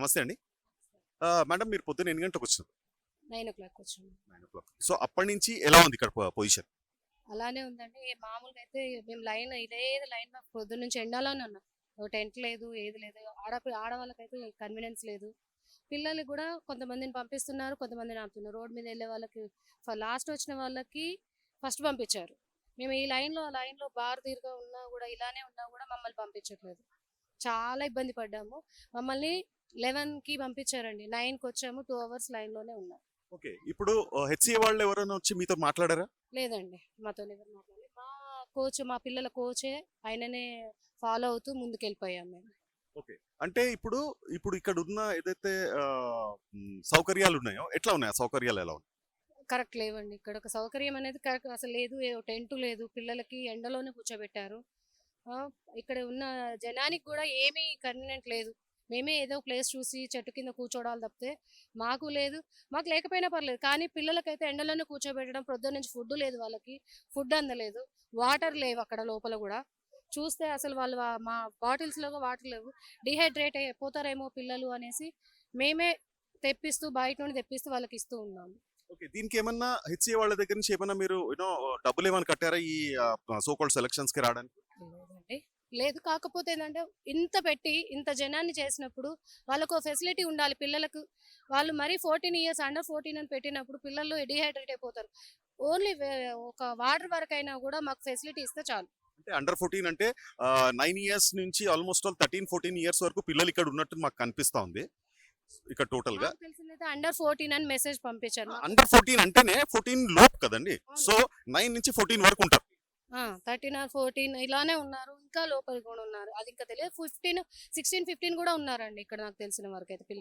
నమస్తే అండి. మేడం మీరు పొద్దున్న ఎన్ని గంటలకు వచ్చినారు? నైన్ ఓ క్లాక్ వచ్చాము నైన్ ఓ క్లాక్ సో అప్పటి నుంచి ఎలా ఉంది ఇక్కడ పొజిషన్? అలానే ఉందండి. మామూలుగా అయితే మేము లైన్ ఇదే లైన్ పొద్దున్న నుంచి ఎండాలోనే ఉన్నాం. టెంట్ లేదు ఏది లేదు. ఆడ ఆడవాళ్ళకైతే కన్వీనియన్స్ లేదు. పిల్లలు కూడా కొంతమందిని పంపిస్తున్నారు కొంతమందిని ఆపుతున్నారు. రోడ్ మీద వెళ్ళే వాళ్ళకి లాస్ట్ వచ్చిన వాళ్ళకి ఫస్ట్ పంపించారు. మేము ఈ లైన్లో ఆ లైన్లో బార్ తీరుగా ఉన్నా కూడా ఇలానే ఉన్నా కూడా మమ్మల్ని పంపించట్లేదు. చాలా ఇబ్బంది పడ్డాము. మమ్మల్ని లెవెన్కి పంపించారండి. నైన్కి వచ్చాము. టూ అవర్స్ లైన్లోనే ఉన్నాం. ఓకే. ఇప్పుడు హెచ్సిఏ వాళ్ళు ఎవరైనా వచ్చి మీతో మాట్లాడారా? లేదండి. మాతో ఎవరు మాట్లాడలేదు మా కోచ్ మా పిల్లల కోచే ఆయననే ఫాలో అవుతూ ముందుకు వెళ్ళిపోయాం మేము అంటే ఇప్పుడు ఇప్పుడు ఇక్కడ ఉన్న ఏదైతే సౌకర్యాలు ఉన్నాయో ఎట్లా ఉన్నాయి? సౌకర్యాలు ఎలా ఉన్నాయి? కరెక్ట్ లేవండి. ఇక్కడ ఒక సౌకర్యం అనేది కరెక్ట్ అసలు లేదు. టెంట్ లేదు. పిల్లలకి ఎండలోనే కూర్చోబెట్టారు. ఇక్కడ ఉన్న జనానికి కూడా ఏమీ కన్వీనియంట్ లేదు. మేమే ఏదో ప్లేస్ చూసి చెట్టు కింద కూర్చోవడాలు తప్పితే మాకు లేదు. మాకు లేకపోయినా పర్లేదు కానీ పిల్లలకైతే ఎండలోనే కూర్చోబెట్టడం ప్రొద్దున నుంచి ఫుడ్ లేదు వాళ్ళకి ఫుడ్ అందలేదు. వాటర్ లేవు అక్కడ లోపల కూడా. చూస్తే అసలు వాళ్ళు మా బాటిల్స్లో వాటర్ లేవు. డిహైడ్రేట్ అయిపోతారేమో పిల్లలు అనేసి మేమే తెప్పిస్తూ బయట నుండి తెప్పిస్తూ వాళ్ళకి ఇస్తూ ఉన్నాము. ఓకే దీనికి ఏమన్నా హెచ్ఏ వాళ్ళ దగ్గర నుంచి ఏమన్నా మీరు యూనో డబ్బులు ఏమైనా కట్టారా ఈ సోకాల్డ్ సెలక్షన్స్కి రావడానికి? లేదు. కాకపోతే ఏంటంటే ఇంత పెట్టి ఇంత జనాన్ని చేసినప్పుడు వాళ్ళకు ఫెసిలిటీ ఉండాలి పిల్లలకు. వాళ్ళు మరీ ఫోర్టీన్ ఇయర్స్ అండర్ ఫోర్టీన్ అని పెట్టినప్పుడు పిల్లలు డిహైడ్రేట్ అయిపోతారు. ఓన్లీ ఒక వాటర్ వరకు అయినా కూడా మాకు ఫెసిలిటీ ఇస్తే చాలు. అంటే అండర్ ఫోర్టీన్ అంటే నైన్ ఇయర్స్ నుంచి almost all thirteen fourteen years వరకు పిల్లలు ఇక్కడ ఉన్నట్టు మాకు కనిపిస్తా ఉంది. ఇక్కడ టోటల్గా. అండర్ ఫోర్టీన్ అని మెసేజ్ పంపించారు. అండర్ ఫోర్టీన్ అంటేనే ఫోర్టీన్ లోపు కదండి. సో నైన్ నుంచి ఫోర్టీన్ వరకు ఉంటారు. థర్టీన్ ఆర్ ఫోర్టీన్ ఇలానే ఉన్నారు. ఇంకా లోపలికి కూడా ఉన్నారు. అది ఇంకా తెలియదు. ఫిఫ్టీన్ సిక్స్టీన్ ఫిఫ్టీన్ కూడా ఉన్నారండి ఇక్కడ నాకు తెలిసిన వరకు అయితే పిల్లలు.